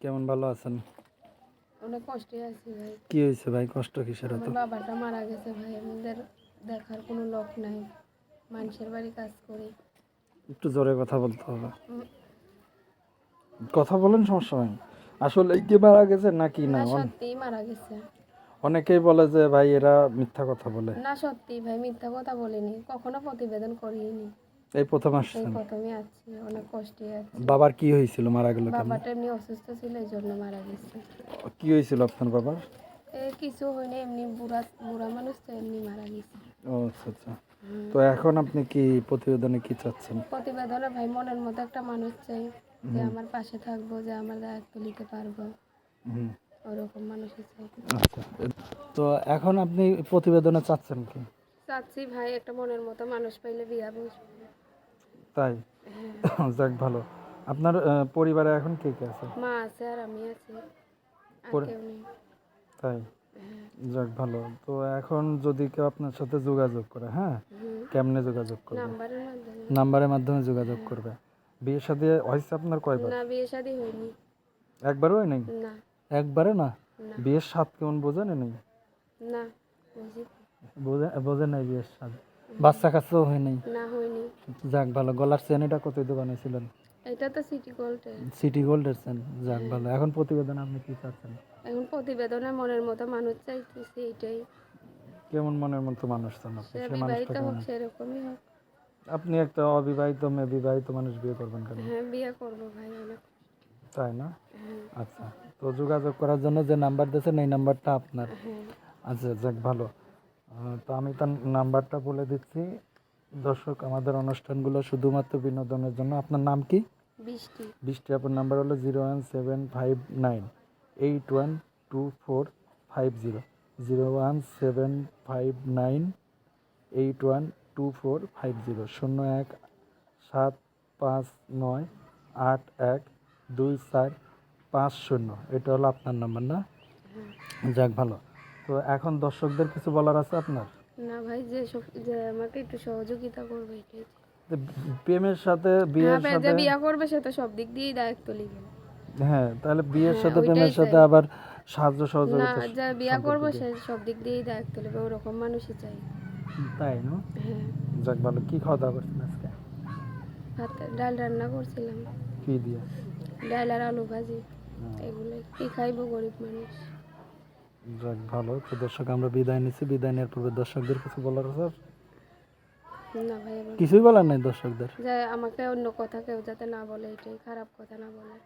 কেমন ভালো আছেন? অনেক কষ্টে আছি ভাই। কি হয়েছে ভাই? কষ্ট কিসের আমার তো বাবাটা মারা গেছে ভাই। আমাদের দেখার কোনো লোক নাই। মানুষের বাড়ি কাজ করি। একটু জোরে কথা বলতে হবে। কথা বলেন সমস্যা নাই। আসলে কি মারা গেছে নাকি না সত্যিই মারা গেছে। অনেকেই বলে যে ভাই এরা মিথ্যা কথা বলে। না সত্যি ভাই মিথ্যা কথা বলিনি। কখনো প্রতিবেদন করিনি। এই প্রথম আসছেন প্রথমে আছি অনেক কষ্টে আছি বাবার কি হয়েছিল মারা গেল বাবাটা এমনি অসুস্থ ছিল এই জন্য মারা গেছে। কি হয়েছিল আপনার বাবার? কিছু হয়নি এমনি বুড়া বুড়া মানুষ তো এমনি মারা গেছে। ও আচ্ছা আচ্ছা। তো এখন আপনি কি প্রতিবেদনে কি চাচ্ছেন? প্রতিবেদনে ভাই মনের মতো একটা মানুষ চাই যে আমার পাশে থাকব যে আমার দায়িত্ব নিতে পারব। ওরকম মানুষই চাই। আচ্ছা তো এখন আপনি প্রতিবেদনে চাচ্ছেন কি? চাচ্ছি ভাই একটা মনের মতো মানুষ পাইলে বিয়া বসবো তাই। যাক ভালো। আপনার পরিবারে এখন কে কে আছে? মা আছে আর আমি আছি। তাই? হ্যাঁ। যাক ভালো। তো এখন যদি কেউ আপনার সাথে যোগাযোগ করে হ্যাঁ? কেমনে যোগাযোগ করবে? নাম্বারের মাধ্যমে। নাম্বারের মাধ্যমে যোগাযোগ করবে। বিয়ের সাথে হয়েছে আপনার কয়বার? না বিয়ে শাদি হয়নি। একবারও হয় নাই? না। একবারে না? বিয়ের স্বাদ কেমন বোঝেন নেই না বুঝি বোঝে বোঝে নাই বিয়ের স্বাদ? বাচ্চা কাছেও হয় নাই। না হয়নি যাক ভালো। গলার চেন এটা কত দিয়ে বানাইছিলেন এটা তো সিটি গোল্ডের সিটি গোল্ডের চেন যাক ভালো। এখন প্রতিবেদন আপনি কি চাচ্ছেন? এখন প্রতিবেদনে মনের মতো মানুষ চাইতেছি এটাই। কেমন মনের মতো মানুষ চান আপনি? সে বিবাহিত মানুষটা হোক কেমন? সেরকমই হোক। আপনি একটা অবিবাহিত মেয়ে বিবাহিত মানুষ বিয়ে করবেন কেন? হ্যাঁ বিয়ে করব ভাই অনেক। তাই না? হ্যাঁ। আচ্ছা। তো যোগাযোগ করার জন্য যে নাম্বার দিয়েছেন এই নাম্বারটা আপনার। হ্যাঁ। আচ্ছা যাক ভালো। তো আমি তার নাম্বারটা বলে দিচ্ছি। দর্শক আমাদের অনুষ্ঠানগুলো শুধুমাত্র বিনোদনের জন্য। আপনার নাম কি? বৃষ্টি। বৃষ্টি আপনার নাম্বার হলো zero one seven five nine eight one two four five zero. Zero one seven five nine eight one two four five zero. শূন্য এক সাত পাঁচ নয় আট এক দুই চার পাঁচ শূন্য। এটা হলো আপনার নাম্বার না? হ্যাঁ। যাক ভালো। তো এখন দর্শকদের কিছু বলার আছে আপনার? না ভাই যে যে আমাকে একটু সহযোগিতা করবে এটাই প্রেমের সাথে হ্যাঁ বিয়ের সাথে যে বিয়া করবে সে তো সব দিক দিয়েই দায়িত্ব নিবে। হ্যাঁ তাহলে বিয়ের হ্যাঁ, সাথে প্রেমের সাথে আবার সাহায্য সহযোগিতা না যা বিয়া করব? সে সব দিক দিয়েই দায়িত্ব নেবে ওরকম মানুষই চাই। তাই না? হ্যাঁ। যাক ভালো। কি খাওয়া দাওয়া করছেন আজকে? ভাত ডাল রান্না করছিলাম। কি দিয়ে? ডাল আর আলু ভাজি। এগুলো কি খাইবো গরিব মানুষ। যাক ভালো তো দর্শক আমরা বিদায় নিচ্ছি। বিদায় নেওয়ার পূর্বে দর্শকদের কিছু বলার আছে? না ভাই কিছুই বলার নাই দর্শকদের? যে আমাকে অন্য কথা কেউ যাতে না বলে এটাই খারাপ কথা না বলে।